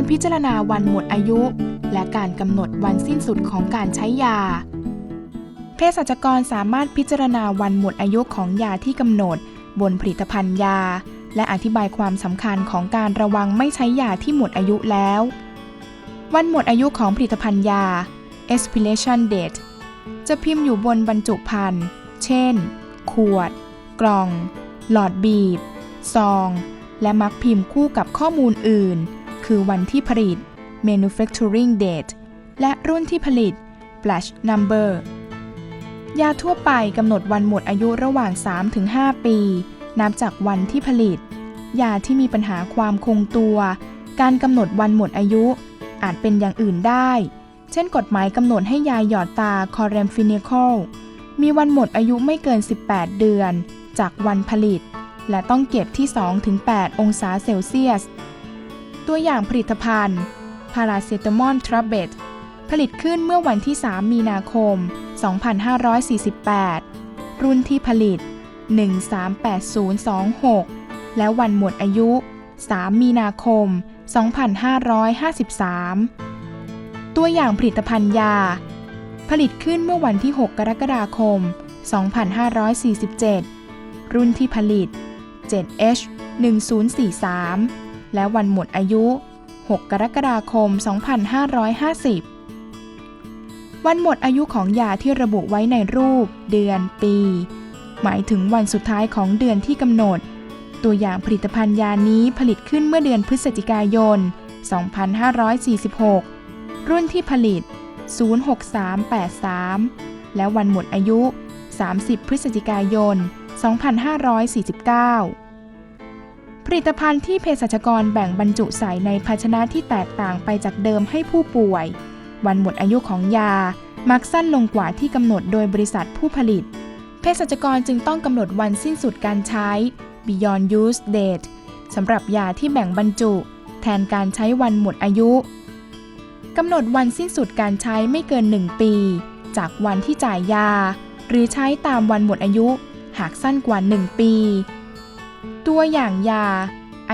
การพิจารณาวันหมดอายุ และการกำหนดวันสิ้นสุดของการใช้ยา เภสัชกรสามารถพิจารณาวันหมดอายุของยาที่กำหนด บนผลิตภัณฑ์ยา และอธิบายความสำคัญของการระวังไม่ใช้ยาที่หมดอายุแล้ว วันหมดอายุของผลิตภัณฑ์ยา expiration date จะพิมพ์อยู่บนบรรจุภัณฑ์ เช่น ขวด กล่อง หลอดบีบ ซอง และมักพิมพ์คู่กับข้อมูลอื่น คือวันที่ผลิต manufacturing date และรุ่นที่ผลิต batch number ยาทั่วไปกำหนดวันหมดอายุระหว่าง 3-5 ปี นับจากวันที่ผลิต ยาที่มีปัญหาความคงตัว การกำหนดวันหมดอายุ อาจเป็นอย่างอื่นได้ เช่น กฎหมายกำหนดให้ยาหยอดตาคอเรมฟินิคอลมีวันหมดอายุไม่เกิน 18 เดือน จากวันผลิต และต้องเก็บที่ 2-8 องศาเซลเซียส ตัวอย่างผลิตภัณฑ์พาราเซตามอลทราเบตผลิตขึ้นเมื่อวันที่ 3 มีนาคม 2548 รุ่นที่ผลิต 138026 และวันหมดอายุ 3 มีนาคม 2553 ตัวอย่างผลิตภัณฑ์ยา ผลิตขึ้นเมื่อวันที่ 6 กรกฎาคม 2547 รุ่นที่ผลิต 7H 1043 และวันหมดอายุ 6 กรกฎาคม 2550 วันหมดอายุของยาที่ระบุไว้ในรูป เดือน ปี หมายถึงวันสุดท้ายของเดือนที่กำหนด ตัวอย่างผลิตภัณฑ์ยานี้ผลิตขึ้นเมื่อเดือนพฤศจิกายน 2546 รุ่นที่ผลิต 06383 และวันหมดอายุ 30 พฤศจิกายน 2549 ลิตภัณฑ์ที่เภสัชกรแบ่งบรรจุใส่ในภาชนะที่แตกต่างไปจากเดิมให้ผู้ป่วย วันหมดอายุของยา มักสั้นลงกว่าที่กำหนดโดยบริษัทผู้ผลิต เภสัชกรจึงต้องกำหนดวันสิ้นสุดการใช้ Beyond Use Date สำหรับยาที่แบ่งบรรจุ แทนการใช้วันหมดอายุกำหนดวันสิ้นสุดการใช้ไม่เกิน 1 ปี จากวันที่จ่ายยา หรือใช้ตามวันหมดอายุ หากสั้นกว่า 1 ปี ตัวอย่างยา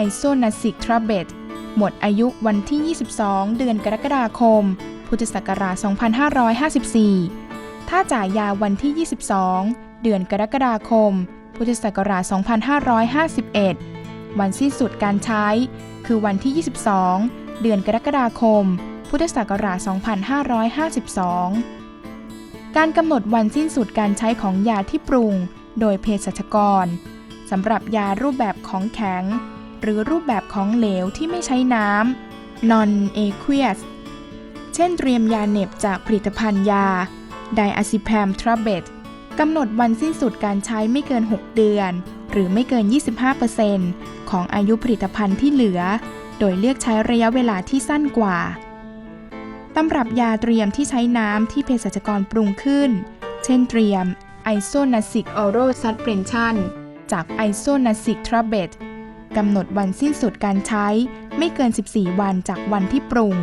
Isoniazid Tablet หมดอายุวันที่ 22 เดือนกรกฎาคม พุทธศักราช 2554 ถ้าจ่ายยาวันที่ 22 เดือนกรกฎาคม พุทธศักราช 2551 วันสิ้นสุดการใช้ คือวันที่ 22 เดือนกรกฎาคม พุทธศักราช 2552 การกำหนดวันสิ้นสุดการใช้ของยาที่ปรุง โดยเภสัชกร สำหรับยารูปแบบของแข็ง หรือรูปแบบของเหลวที่ไม่ใช้น้ำ non aqueous เช่นเตรียมยาเหน็บจากผลิตภัณฑ์ยา diazepam tablet กำหนดวันสิ้นสุดการใช้ไม่เกิน 6 เดือน หรือไม่เกิน 25%ของอายุผลิตภัณฑ์ที่เหลือ โดยเลือกใช้ระยะเวลาที่สั้นกว่าตำรับยาเตรียมที่ใช้น้ำที่เภสัชกรปรุงขึ้น เช่นเตรียม Isoniazid Oral Suspension จากไอโซนาซิกทรเบตกำหนดวันสิ้นสุดการใช้ไม่เกิน 14 วันจากวันที่ปรุง